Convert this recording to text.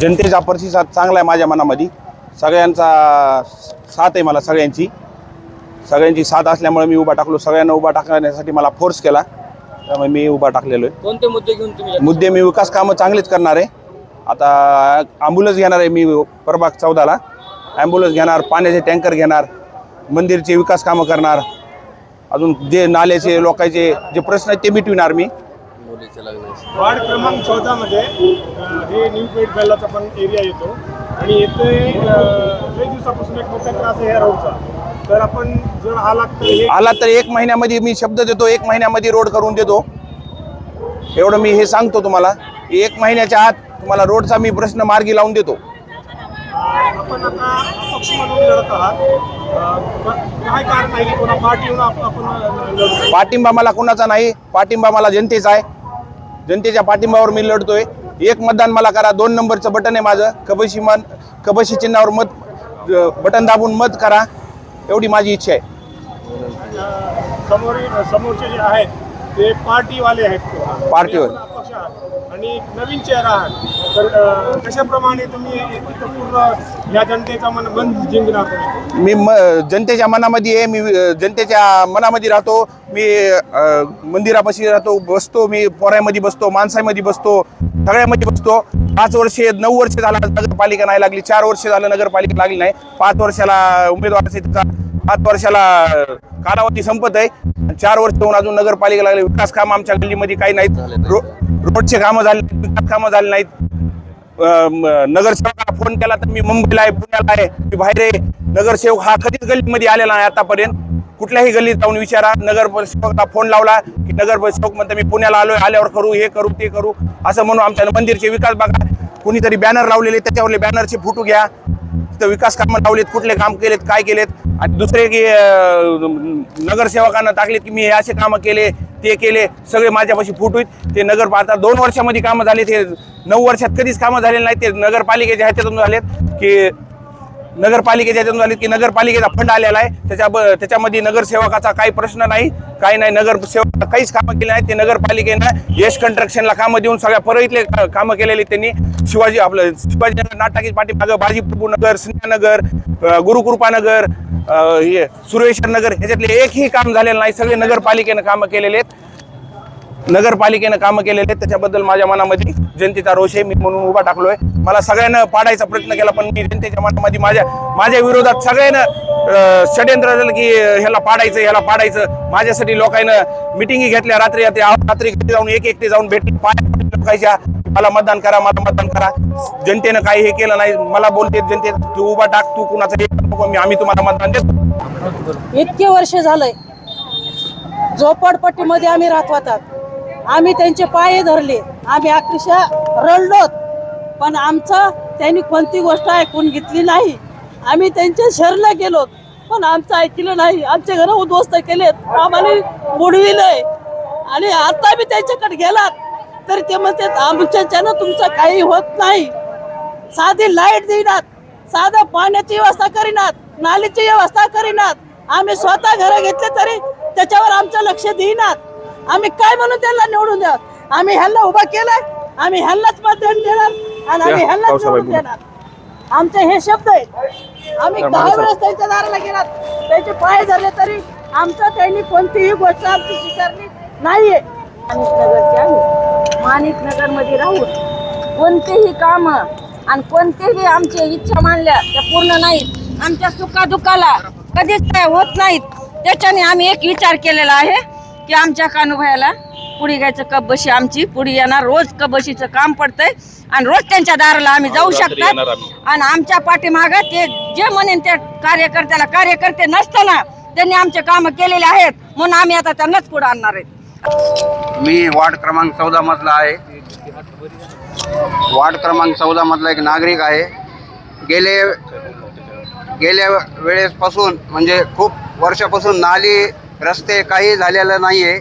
जनतेचा प्रतिसाद चांगला आहे माझ्या मनामध्ये. सगळ्यांचा साथ आहे मला सगळ्यांची. सगळ्यांची साथ असल्यामुळे मी उभा टाकलो. सगळ्यांना उभा टाकण्यासाठी मला फोर्स केला. त्यामुळे मी उभा टाकलेलो आहे. कोणते मुद्दे घेऊन तुम्ही मुद्दे मी विकास कामं चांगलेच करणार आहे. आता ॲम्ब्युलन्स घेणार आहे मी प्रभाग चौदाला. ॲम्ब्युलन्स घेणार पाण्याचे टँकर घेणार मंदिरचे विकास कामं करणार. अजून जे नाल्याचे लोकांचे जे प्रश्न आहेत ते मिटविणार मी. मुलीचं लग्न वार्ड क्रमांक चौदा मध्ये हे न्यू पेठ बेल्लाचा पण एरिया येतो. आणि येथे काही दिवसापासून एक मोठा त्रास आहे या रोडचा. तर आपण जर आलात तर हे आला तर एक महिन्यामध्ये मी शब्द देतो एक महिन्यामध्ये रोड करून देतो. एवढं मी हे सांगतो तुम्हाला. की एक महिन्याच्या आत तुम्हाला रोडचा मी प्रश्न मार्गी लावून देतो. आपण आता अपक्ष म्हणून लढत आहात. अं, काय कारण आहे की कोणा पार्टी येऊन आप- आपण लढतो पाठिंबा मला कोणाचा नाही पाठिंबा मला जनतेचा आहे. जनतेच्या पाठिंबावर मी लढतोय. एक मतदान मला करा. दोन नंबरचं बटन आहे माझं. कबशी मन कबशी चिन्हावर मत बटन दाबून मत करा. एवढी माझी इच्छा आहे. समोर समोरचे जे आहेत ते पार्टीवाले आहेत पार्टीवाले. अपक्ष आहात आणि नवीन चेहरा आहात तर कशाप्रमाणे तुम्ही इथं पूर्ण या जनतेचा मन मन जिंकणार मी म जनतेच्या मनामध्ये आहे मी जनतेच्या मनामध्ये राहतो. मी मंदिरापाशी राहतो बसतो मी पोऱ्यामध्ये बसतो माणसामध्ये बसतो सगळ्यामध्ये बसतो. पाच वर्षे नऊ वर्ष झाला नगरपालिका नाही लागली. चार वर्ष झालं नगरपालिका लागली नाही. पाच वर्षाला उमेदवार पाच वर्षाला कालावधी संपत आहे. चार वर्ष होऊन अजून नगरपालिका लागली. विकास काम आमच्या गल्लीमध्ये काही नाहीत. रो रोडचे कामं झाले विकास कामं झाले नाहीत. नगरसेवकाला फोन केला तर मी मुंबईला आहे पुण्याला आहे. मी बाहेर आहे. नगरसेवक हा कधीच गल्लीमध्ये आलेला नाही आतापर्यंत. कुठल्याही गल्लीत जाऊन विचारा. नगरसेवकाला फोन लावला की नगरसेवक म्हणते मी पुण्याला आलोय. आल्यावर करू हे करू ते करू. असं म्हणून आमच्या मंदिरचे विकास बघा. कुणीतरी बॅनर लावलेले त्याच्यावरले बॅनरचे फोटो घ्या. तिथं विकास कामं लावलेत कुठले काम केलेत काय केलेत. आणि दुसरे की नगरसेवकांना टाकलेत की मी हे असे कामं केले ते केले सगळे माझ्यापाशी फोटो होईल ते नगर आता दोन वर्षामध्ये कामं झाले ते नऊ वर्षात कधीच कामं झालेले नाही ते नगरपालिकेच्या ह्याच्यातून झालेत की नगरपालिकेच्या ह्याच्यातून झालेत की नगरपालिकेचा फंड आलेला आहे. त्याच्या ब- त्याच्यामध्ये नगरसेवकाचा काही प्रश्न नाही काही नाही. नगरसेवक काहीच कामं केली नाही ते नगरपालिकेनं यश कंस्ट्रक्शनला कामं देऊन सगळ्या परळीतले कामं केलेले त्यांनी. शिवाजी आपलं शिवाजीनगर नाटाकी पाठीमागं बाजीप्रभू नगर सिंहनगर गुरुकृपानगर हे सुरेश्वर नगर ह्याच्यातले एकही काम झालेलं नाही. सगळे नगरपालिकेनं कामं केलेले आहेत. नगरपालिकेनं कामं केलेले आहेत. त्याच्याबद्दल माझ्या मनामध्ये जनतेचा रोष आहे. मी म्हणून उभा टाकलोय. मला सगळ्यांना पाडायचा प्रयत्न केला पण मी जनतेच्या मनामध्ये माझ्या माझ्या विरोधात सगळ्यांना अं, षडयंत्र झालं की ह्याला पाडायचं ह्याला पाडायचं. माझ्यासाठी लोकांना मिटिंगी घेतल्या रात्री रात्री रात्री घरी जाऊन एक एकटे जाऊन भेटले. पाया लोकांच्या मला मतदान करा मला मतदान करा. जनतेनं काही हे केलं नाही. मला बोलते जनते तू उभा टाक तू कुणाचं आम्ही तुम्हाला मतदान देतो. इतके वर्ष झालंय. झोपडपट्टीमध्ये आम्ही राहत होतात आम्ही त्यांचे पाय धरले. आम्ही अक्षरशः रडलोत पण आमचं त्यांनी कोणती गोष्ट ऐकून घेतली नाही. आम्ही त्यांच्या शहरला गेलो पण आमचं ऐकलं नाही. आमचे घर उद्ध्वस्त केलेत. आम्हाला बुडविलंय. आणि आता बी त्यांच्याकडे गेलात. तर ते म्हणतात आमच्याच्यानं तुमचं काही होत नाही. साधी लाइट देईनात. साधं पाण्याची व्यवस्था करीनात नालीची व्यवस्था करीनात. आम्ही स्वतः घर घेतले तरी त्याच्यावर आमचं लक्ष देईनात. आम्ही काय म्हणून त्यांना निवडून द्या आम्ही ह्यांना उभा केलाय आम्ही ह्यांनाच मतदान देणार आणि आम्ही पावसाबाई निवडून. देणार. आमचे हे शब्द आहेत. आम्ही दहा वेळेस त्यांच्या दाराला गेलात. त्यांचे पाय धरले तरी आमचं त्यांनी कोणतीही गोष्ट आमची स्वीकारली नाहीये. माणिकनगरचे आम्ही. माणिकनगरमध्ये राहून कोणतेही काम आणि कोणतेही आमच्या इच्छा मानल्या त्या पूर्ण नाहीत. आमच्या सुखादुखाला कधीच काय होत नाहीत. त्याच्याने आम्ही एक विचार केलेला आहे की आमच्या कानुभायाला पुढे घ्यायचं कबशी आमची. पुढे येणार. रोज कबशीचं काम पडतंय. आणि रोज त्यांच्या दाराला आम्ही जाऊ शकतात. आणि आमच्या पाठीमागं ते जे म्हणेन त्या कार्यकर्त्याला कार्यकर्ते नसताना त्यांनी आमचे कामं केलेले आहेत. म्हणून आम्ही आता त्यांनाच पुढे आणणार आहेत मी वार्ड क्रमांक चौदा मधला आहे. वार्ड क्रमांक चौदा मधला एक नागरिक आहे. गेले गेल्या वेळेसपासून म्हणजे खूप वर्षापासून नाली रस्ते काही झालेलं नाही आहे